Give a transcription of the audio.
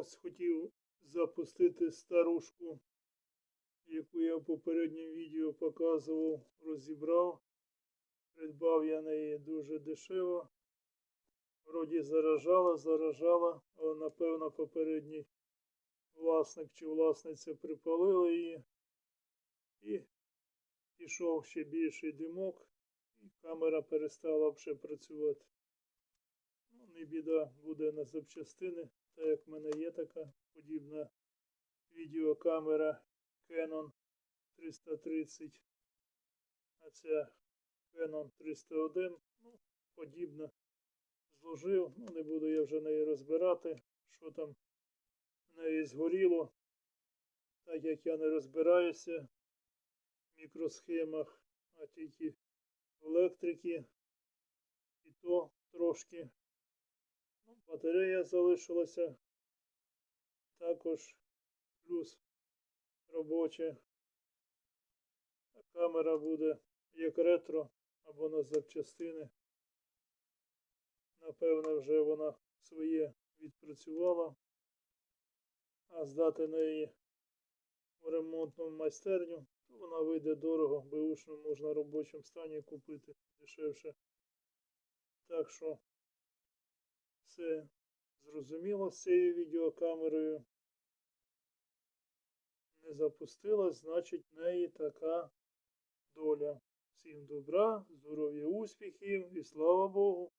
Ось хотів запустити старушку, яку я в попередньому відео показував, розібрав. Придбав я неї дуже дешево. Вроді заражала, заражала, але напевно попередній власник чи власниця припалили її. І пішов ще більший димок, і камера перестала вже працювати. Не біда буде на запчастини, так як в мене є така подібна відеокамера Canon 330. А ця Canon 301, ну, подібна. Зложив, ну не буду я вже неї розбирати, що там в неї згоріло. Так як я не розбираюся в мікросхемах, а тільки в електрики. І то трошки. Ну, батарея залишилася. Також плюс робоча. А камера буде як ретро або на запчастини. Напевно, вже вона своє відпрацювала. А здати неї в ремонтну майстерню, то вона вийде дорого, беушну можна в робочому стані купити дешевше. Так що все зрозуміло з цією відеокамерою. Не запустилась, значить, в неї така доля. Всім добра, здоров'я, успіхів і слава Богу.